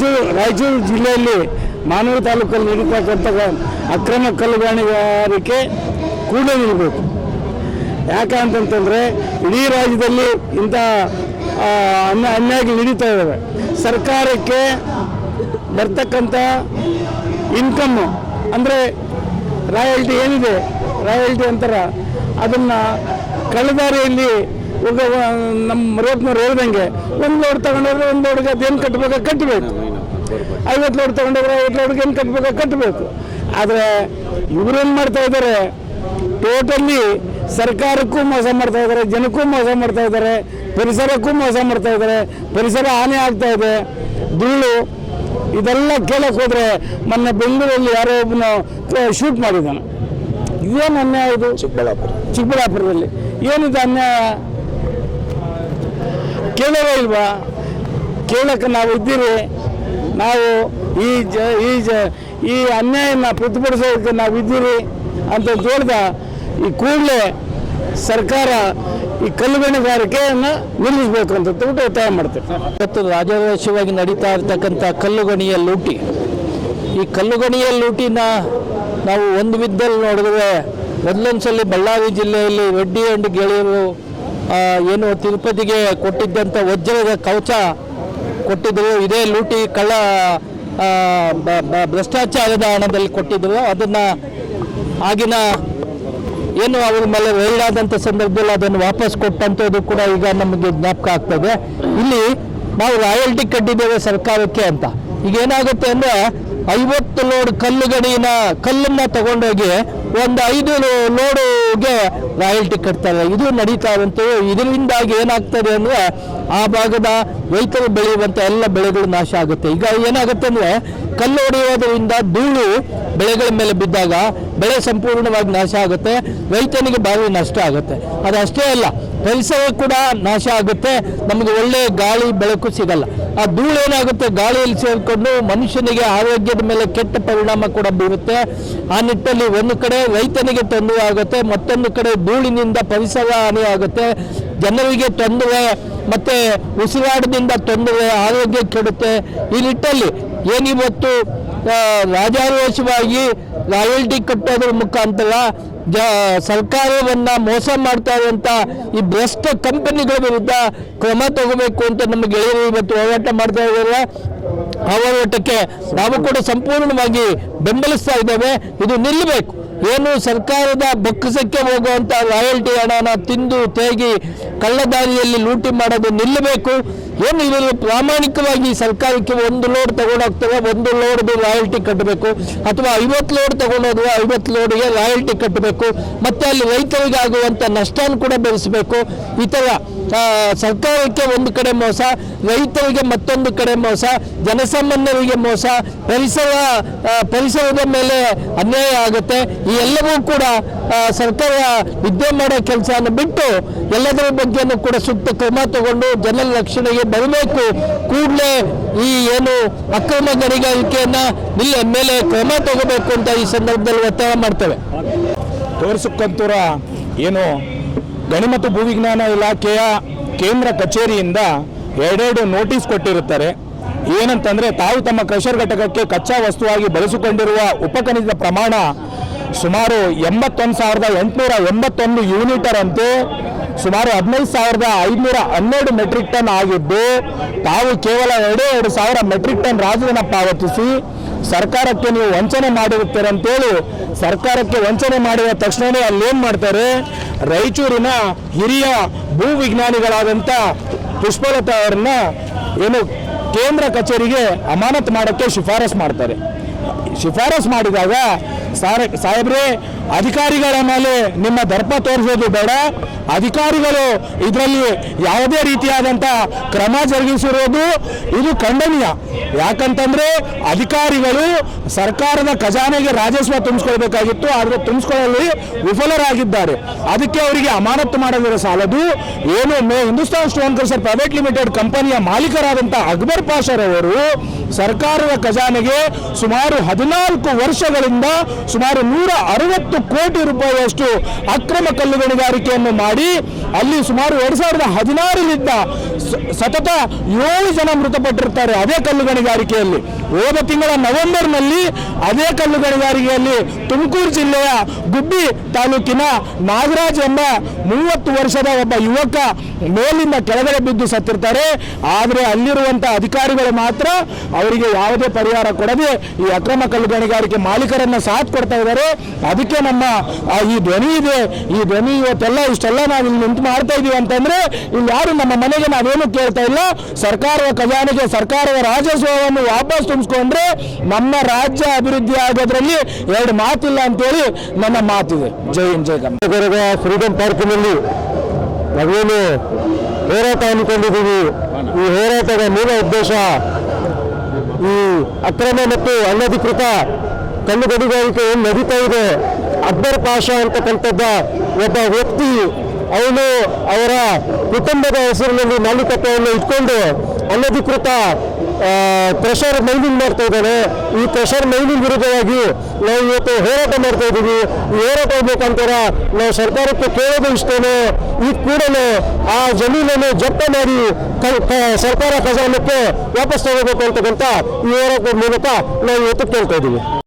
ರಾಯಚೂರು ರಾಯಚೂರು ಜಿಲ್ಲೆಯಲ್ಲಿ ಮಾನವ ತಾಲೂಕಲ್ಲಿ ನಡೀತಕ್ಕಂಥ ಅಕ್ರಮ ಕಲ್ಲುಗಾಣಿಗಾರಿಕೆ ಕೂಡ ನಿಲ್ಲಬೇಕು. ಯಾಕೆ ಅಂತಂತಂದರೆ ಇಡೀ ರಾಜ್ಯದಲ್ಲಿ ಇಂಥ ಅನ್ನ ಅನ್ಯ, ಅನ್ಯಾಯಗಳು ನಡೀತಾ ಇದ್ದಾವೆ ಸರ್ಕಾರಕ್ಕೆ ಬರ್ತಕ್ಕಂಥ ಇನ್ಕಮ್ಮು ಅಂದರೆ ರಾಯಲ್ಟಿ ಏನಿದೆ? ರಾಯಲ್ಟಿ ಅಂತಾರ ಅದನ್ನು ಕಳ್ಳದಾರಿಯಲ್ಲಿ ನಮ್ಮ ರೋಡ್ನವ್ರು ಹೇಳ್ದಂಗೆ, ಒಂದು ಲೋಡ್ ತಗೊಂಡೋದ್ರೆ ಒಂದು ಲೋಡ್ಗೆ ಅದೇನು ಕಟ್ಟಬೇಕು ಕಟ್ಟಬೇಕು ಐವತ್ತು ಲೋಡ್ ತೊಗೊಂಡೋದ್ರೆ ಐವತ್ತು ಲೋಡ್ಗೆ ಏನು ಕಟ್ಟಬೇಕು ಕಟ್ಟಬೇಕು ಆದರೆ ಇವರೇನು ಮಾಡ್ತಾ ಇದ್ದಾರೆ? ಟೋಟಲಿ ಸರ್ಕಾರಕ್ಕೂ ಮೋಸ ಮಾಡ್ತಾ ಇದ್ದಾರೆ ಜನಕ್ಕೂ ಮೋಸ ಮಾಡ್ತಾ ಇದ್ದಾರೆ ಪರಿಸರಕ್ಕೂ ಮೋಸ ಮಾಡ್ತಾ ಇದ್ದಾರೆ ಪರಿಸರ ಹಾನಿ ಆಗ್ತಾ ಇದೆ. ಧೂಳು ಇದೆಲ್ಲ ಕೇಳಕ್ಕೆ ಹೋದರೆ ಮೊನ್ನೆ ಬೆಂಗಳೂರಲ್ಲಿ ಯಾರೋ ಒಬ್ಬನ ಶೂಟ್ ಮಾಡಿದ್ದಾನೆ. ಏನು ಅನ್ಯಾಯ ಇದು? ಚಿಕ್ಕಬಳ್ಳಾಪುರ. ಚಿಕ್ಕಬಳ್ಳಾಪುರದಲ್ಲಿ. ಏನಿದೆ ಅನ್ಯಾಯ? ಕೇಳೋದೇ ಇಲ್ವಾ? ಕೇಳಕ್ಕೆ ನಾವು ಇದ್ದೀರಿ ನಾವು ಈ ಜ ಈ ಜ, ಈ ಅನ್ಯಾಯನ ಪ್ರತಿಭಟಿಸೋದಕ್ಕೆ ನಾವು ಇದ್ದೀರಿ ಅಂತ ಹೇಳ್ದ ಈ ಕೂಡಲೇ ಸರ್ಕಾರ ಈ ಕಲ್ಲುಗಣಿಗಾರಿಕೆಯನ್ನು ನಿಲ್ಲಿಸಬೇಕು ಅಂತ ಹೇಳ್ಬಿಟ್ಟು ಒತ್ತಾಯ ಮಾಡ್ತೇವೆ. ಇವತ್ತು ರಾಜವಶವಾಗಿ ನಡೀತಾ ಇರ್ತಕ್ಕಂಥ ಕಲ್ಲುಗಣಿಯ ಲೂಟಿ. ಈ ಕಲ್ಲುಗಣಿಯ ಲೂಟಿನ ನಾವು ಒಂದು ವಿದ್ದಲ್ಲಿ ನೋಡಿದ್ರೆ ಮೊದಲೊಂದ್ಸಲಿ ಬಳ್ಳಾರಿ ಜಿಲ್ಲೆಯಲ್ಲಿ ರೆಡ್ಡಿ ಅಂಡ್ ಗೆಳೆಯರು ಏನು ತಿರುಪತಿಗೆ ಕೊಟ್ಟಿದ್ದಂಥ ವಜ್ರದ ಕವಚ ಕೊಟ್ಟಿದ್ದರು ಇದೇ ಲೂಟಿ ಕಳ್ಳ ಭ್ರಷ್ಟಾಚಾರದ ಹಣದಲ್ಲಿ ಕೊಟ್ಟಿದ್ರು ಅದನ್ನು ಆಗಿನ ಏನು ಅವ್ರ ಮೇಲೆ ಆದಂಥ ಸಂದರ್ಭದಲ್ಲಿ ಅದನ್ನು ವಾಪಸ್ ಕೊಟ್ಟಂಥದ್ದು ಕೂಡ ಈಗ ನಮಗೆ ಜ್ಞಾಪಕ ಆಗ್ತದೆ. ಇಲ್ಲಿ ನಾವು ರಾಯಲ್ಟಿ ಕಟ್ಟಿದ್ದೇವೆ ಸರ್ಕಾರಕ್ಕೆ ಅಂತ. ಈಗ ಏನಾಗುತ್ತೆ ಅಂದ್ರೆ ಐವತ್ತು ಲೋಡ್ ಕಲ್ಲುಗಡಿನ ಕಲ್ಲನ್ನ ತಗೊಂಡೋಗಿ ಒಂದು ಐದು ಲೋಡುಗೆ ರಾಯಲ್ಟಿ ಕಟ್ತಾರೆ ಇದು ನಡೀತಾ ಇರುವಂತ ಇದರಿಂದಾಗಿ ಏನಾಗ್ತದೆ ಅಂದ್ರೆ ಆ ಭಾಗದ ರೈತರು ಬೆಳೆಯುವಂತ ಎಲ್ಲ ಬೆಳೆಗಳು ನಾಶ ಆಗುತ್ತೆ. ಈಗ ಏನಾಗುತ್ತೆ ಅಂದ್ರೆ ಕಲ್ಲು ಹೊಡೆಯೋದ್ರಿಂದ ಧೂಳು ಬೆಳೆಗಳ ಮೇಲೆ ಬಿದ್ದಾಗ ಬೆಳೆ ಸಂಪೂರ್ಣವಾಗಿ ನಾಶ ಆಗುತ್ತೆ. ರೈತನಿಗೆ ಭಾರಿ ನಷ್ಟ ಆಗುತ್ತೆ. ಅದು ಅಷ್ಟೇ ಅಲ್ಲ, ಪರಿಸರ ಕೂಡ ನಾಶ ಆಗುತ್ತೆ. ನಮಗೆ ಒಳ್ಳೆ ಗಾಳಿ ಬೆಳಕು ಸಿಗಲ್ಲ. ಆ ಧೂಳು ಏನಾಗುತ್ತೆ? ಗಾಳಿಯಲ್ಲಿ ಸೇರಿಕೊಂಡು ಮನುಷ್ಯನಿಗೆ ಆರೋಗ್ಯದ ಮೇಲೆ ಕೆಟ್ಟ ಪರಿಣಾಮ ಕೂಡ ಬೀರುತ್ತೆ. ಆ ನಿಟ್ಟಲ್ಲಿ ಒಂದು ಕಡೆ ರೈತನಿಗೆ ತೊಂದರೆ ಆಗುತ್ತೆ, ಮತ್ತೊಂದು ಕಡೆ ಧೂಳಿನಿಂದ ಪರಿಸರ ಹಾನಿ ಆಗುತ್ತೆ. ಜನರಿಗೆ ತೊಂದರೆ ಮತ್ತೆ ಉಸಿರಾಟದಿಂದ ತೊಂದರೆ ಆರೋಗ್ಯ ಕೆಡುತ್ತೆ. ಈ ನಿಟ್ಟಲ್ಲಿ ಏನಿವತ್ತು ರಾಜಾರೋಷವಾಗಿ ರಾಯಲ್ಟಿ ಕಟ್ಟೋದ್ರ ಮುಖಾಂತರ ಜ ಸರ್ಕಾರವನ್ನು ಮೋಸ ಮಾಡ್ತಾ ಇರುವಂಥ ಈ ಭ್ರಷ್ಟ ಕಂಪನಿಗಳ ವಿರುದ್ಧ ಕ್ರಮ ತಗೋಬೇಕು ಅಂತ ನಮ್ಮ ಗೆಳೆಯರು ಇವತ್ತು ಹೋರಾಟ ಮಾಡ್ತಾ ಇದ್ದಾರೆ. ಆ ಹೋರಾಟಕ್ಕೆ ನಾವು ಕೂಡ ಸಂಪೂರ್ಣವಾಗಿ ಬೆಂಬಲಿಸ್ತಾ ಇದ್ದೇವೆ. ಇದು ನಿಲ್ಲಬೇಕು. ಏನು ಸರ್ಕಾರದ ಬೊಕ್ಕಸಕ್ಕೆ ಹೋಗುವಂತ ರಾಯಲ್ಟಿ ಹಣನ ತಿಂದು ತೇಗಿ ಕಳ್ಳದಾರಿಯಲ್ಲಿ ಲೂಟಿ ಮಾಡೋದು ನಿಲ್ಲಬೇಕು. ಏನು ಇವರು ಪ್ರಾಮಾಣಿಕವಾಗಿ ಸರ್ಕಾರಕ್ಕೆ ಒಂದು ಲೋಡ್ ತಗೊಂಡೋಗ್ತವೆ, ಒಂದು ಲೋಡ್ದು ರಾಯಲ್ಟಿ ಕಟ್ಟಬೇಕು ಅಥವಾ ಐವತ್ತು ಲೋಡ್ ತಗೊಂಡೋದ್ರೆ ಐವತ್ತು ಲೋಡ್ಗೆ ರಾಯಲ್ಟಿ ಕಟ್ಟಬೇಕು ಮತ್ತೆ ಅಲ್ಲಿ ರೈತರಿಗೆ ಆಗುವಂಥ ನಷ್ಟನ ಕೂಡ ಭರಿಸಬೇಕು ಈ ಥರ ಸರ್ಕಾರಕ್ಕೆ ಒಂದು ಕಡೆ ಮೋಸ, ರೈತರಿಗೆ ಮತ್ತೊಂದು ಕಡೆ ಮೋಸ, ಜನಸಾಮಾನ್ಯರಿಗೆ ಮೋಸ, ಪರಿಸರ ಪರಿಸರದ ಮೇಲೆ ಅನ್ಯಾಯ ಆಗುತ್ತೆ. ಈ ಎಲ್ಲವೂ ಕೂಡ ಸರ್ಕಾರ ವಿದ್ಯೆ ಮಾಡೋ ಕೆಲಸವನ್ನು ಬಿಟ್ಟು ಎಲ್ಲದರ ಬಗ್ಗೆನೂ ಕೂಡ ಸೂಕ್ತ ಕ್ರಮ ತಗೊಂಡು ಜನರ ರಕ್ಷಣೆಗೆ ಬರಬೇಕು. ಕೂಡಲೇ ಈ ಏನು ಅಕ್ರಮ ಗಣಿಗಾರಿಕೆಯನ್ನ ನಿಲ್ಲ ಮೇಲೆ ಕ್ರಮ ತಗೋಬೇಕು ಅಂತ ಈ ಸಂದರ್ಭದಲ್ಲಿ ಒತ್ತಾಯ ಮಾಡ್ತೇವೆ. ತೋರಿಸಕ್ಕಂತೂರ ಏನು ಗಣಿ ಮತ್ತು ಭೂವಿಜ್ಞಾನ ಇಲಾಖೆಯ ಕೇಂದ್ರ ಕಚೇರಿಯಿಂದ ಎರಡೆರಡು ನೋಟಿಸ್ ಕೊಟ್ಟಿರುತ್ತಾರೆ. ಏನಂತಂದ್ರೆ, ತಾವು ತಮ್ಮ ಕ್ರಷರ್ ಘಟಕಕ್ಕೆ ಕಚ್ಚಾ ವಸ್ತುವಾಗಿ ಬಳಸಿಕೊಂಡಿರುವ ಉಪಖನಿಜ ಪ್ರಮಾಣ ಸುಮಾರು ಎಂಬತ್ತೊಂದು ಸಾವಿರದ ಎಂಟುನೂರ ಎಂಬತ್ತೊಂದು ಯೂನಿಟರ್ ಅಂತೆ ಸುಮಾರು ಹದಿನೈದು ಸಾವಿರದ ಐದುನೂರ ಹನ್ನೆರಡು ಮೆಟ್ರಿಕ್ ಟನ್ ಆಗಿದ್ದು, ತಾವು ಕೇವಲ ಎರಡೇ ಎರಡು ಸಾವಿರ ಮೆಟ್ರಿಕ್ ಟನ್ ರಾಜಧನ ಪಾವತಿಸಿ ಸರ್ಕಾರಕ್ಕೆ ನೀವು ವಂಚನೆ ಮಾಡಿರುತ್ತೀರಿ ಅಂತೇಳಿ ಸರ್ಕಾರಕ್ಕೆ ವಂಚನೆ ಮಾಡಿದ ತಕ್ಷಣವೇ ಅಲ್ಲಿ ಏನ್ ಮಾಡ್ತಾರೆ? ರಾಯಚೂರಿನ ಹಿರಿಯ ಭೂ ವಿಜ್ಞಾನಿಗಳಾದಂಥ ಪುಷ್ಪಲತಾ ಅವರನ್ನ ಏನು ಕೇಂದ್ರ ಕಚೇರಿಗೆ ಅಮಾನತ್ ಮಾಡೋಕ್ಕೆ ಶಿಫಾರಸ್ ಮಾಡ್ತಾರೆ. ಶಿಫಾರಸ್ ಮಾಡಿದಾಗ ಸಾರ ಸಾಹೇಬ್ರೆ ಅಧಿಕಾರಿಗಳ ಮೇಲೆ ನಿಮ್ಮ ದರ್ಪ ತೋರಿಸೋದು ಬೇಡ. ಅಧಿಕಾರಿಗಳು ಇದರಲ್ಲಿ ಯಾವುದೇ ರೀತಿಯಾದಂಥ ಕ್ರಮ ಜರುಗಿಸಿರೋದು ಇದು ಖಂಡನೀಯ. ಯಾಕಂತಂದ್ರೆ ಅಧಿಕಾರಿಗಳು ಸರ್ಕಾರದ ಖಜಾನೆಗೆ ರಾಜಸ್ವ ತುಂಬಿಸ್ಕೊಳ್ಬೇಕಾಗಿತ್ತು, ಆದರೆ ತುಂಬಿಸ್ಕೊಳ್ಳಲು ವಿಫಲರಾಗಿದ್ದಾರೆ. ಅದಕ್ಕೆ ಅವರಿಗೆ ಅಮಾನತು ಮಾಡದಿರೋ ಸಾಲದು ಏನು May Hindustan stone crusher private limited ಕಂಪನಿಯ ಮಾಲೀಕರಾದಂಥ ಅಕ್ಬರ್ ಪಾಷರ್ ಅವರು ಸರ್ಕಾರದ ಖಜಾನೆಗೆ ಸುಮಾರು ಹದಿನಾಲ್ಕು ವರ್ಷಗಳಿಂದ ಸುಮಾರು ನೂರ ಅರವತ್ತು ಕೋಟಿ ರೂಪಾಯಿಯಷ್ಟು ಅಕ್ರಮ ಕಲ್ಲು ಗಣಿಗಾರಿಕೆಯನ್ನು ಮಾಡಿ ಅಲ್ಲಿ ಸುಮಾರು ಎರಡು ಸಾವಿರದ ಹದಿನಾರರಿಂದ ಸತತ ಏಳು ಜನ ಮೃತಪಟ್ಟಿರ್ತಾರೆ ಅದೇ ಕಲ್ಲು ಗಣಿಗಾರಿಕೆಯಲ್ಲಿ ಹೋದ ತಿಂಗಳ ನವೆಂಬರ್ನಲ್ಲಿ ಅದೇ ಕಲ್ಲು ಗಣಿಗಾರಿಕೆಯಲ್ಲಿ ತುಮಕೂರು ಜಿಲ್ಲೆಯ ಗುಬ್ಬಿ ತಾಲೂಕಿನ ನಾಗರಾಜ್ ಎಂಬ ಮೂವತ್ತು ವರ್ಷದ ಒಬ್ಬ ಯುವಕ ಮೇಲಿಂದ ಕೆಳಗಡೆ ಬಿದ್ದು ಸತ್ತಿರ್ತಾರೆ. ಆದರೆ ಅಲ್ಲಿರುವಂಥ ಅಧಿಕಾರಿಗಳು ಮಾತ್ರ ಅವರಿಗೆ ಯಾವುದೇ ಪರಿಹಾರ ಕೊಡದೆ ಈ ಅಕ್ರಮ ಕಲ್ಲು ಗಣಿಗಾರಿಕೆ ಮಾಲೀಕರನ್ನ ಸಾಥ್ ಕೊಡ್ತಾ ಇದ್ದಾರೆ. ಅದಕ್ಕೆ ನಮ್ಮ ಈ ಧ್ವನಿ ಇದೆ. ಈ ಧ್ವನಿ ಇವತ್ತೆಲ್ಲ ಇಷ್ಟೆಲ್ಲ ನಾವು ಇಲ್ಲಿ ನಿಂತು ಮಾಡ್ತಾ ಇದೀವಿ ಅಂತಂದ್ರೆ ಇಲ್ಲಿ ಯಾರು ನಮ್ಮ ಮನೆಗೆ ನಾವೇನು ಕೇಳ್ತಾ ಇಲ್ಲ. ಸರ್ಕಾರದ ಖಜಾನೆಗೆ ಸರ್ಕಾರದ ರಾಜಸ್ವವನ್ನು ವಾಪಸ್ ತುಂಬಿಸ್ಕೊಂಡ್ರೆ ನಮ್ಮ ರಾಜ್ಯ ಅಭಿವೃದ್ಧಿ ಆಗೋದ್ರಲ್ಲಿ ಎರಡು ಮಾತಿಲ್ಲ ಅಂತೇಳಿ ನನ್ನ ಮಾತಿದೆ. ಜೈ ಹಿಂದ್, ಜೈ ಕಮ್ಮ ಫ್ರೀಡಮ್ ಫ್ರೀಡಂ ಪಾರ್ಕ್ನಲ್ಲಿ ನಾವೇನು ಹೋರಾಟ ಅನ್ಕೊಂಡಿದ್ದೀವಿ ಈ ಹೋರಾಟದ ಮೂಲ ಉದ್ದೇಶ ಈ ಅಕ್ರಮ ಮತ್ತು ಅನಧಿಕೃತ ಕಲ್ಲು ಗಣಿಗಾರಿಕೆ ಏನು ನಡೀತಾ ಇದೆ, ಅಕ್ಬರ್ ಪಾಷಾ ಅಂತಕ್ಕಂಥದ್ದ ಒಬ್ಬ ವ್ಯಕ್ತಿ ಅವನು ಅವರ ಕುಟುಂಬದ ಹೆಸರಿನಲ್ಲಿ ಮಾಲೀಕತ್ವವನ್ನು ಇಟ್ಕೊಂಡು ಅನಧಿಕೃತ ಕ್ರಷರ್ ಮೈನಿಂಗ್ ಮಾಡ್ತಾ ಇದ್ದಾನೆ. ಈ ಪ್ರೆಷರ್ ಮೈನಿಂಗ್ ವಿರುದ್ಧವಾಗಿ ನಾವು ಇವತ್ತು ಹೋರಾಟ ಮಾಡ್ತಾ ಇದ್ದೀವಿ. ಹೋರಾಟ ಮುಖಾಂತರ ನಾವು ಸರ್ಕಾರಕ್ಕೆ ಕೇಳೋದು ಇಷ್ಟೇನೆ. ಈ ಕೂಡಲೇ ಆ ಜಮೀನನ್ನು ಜಪ್ತ ಮಾಡಿ ಸರ್ಕಾರ ಖಜಾನಕ್ಕೆ ವಾಪಸ್ ತಗೋಬೇಕು ಅಂತಕ್ಕಂಥ ಈ ಹೋರಾಟದ ಮೂಲಕ ನಾವು ಇವತ್ತು ಕೇಳ್ತಾ ಇದ್ದೀವಿ.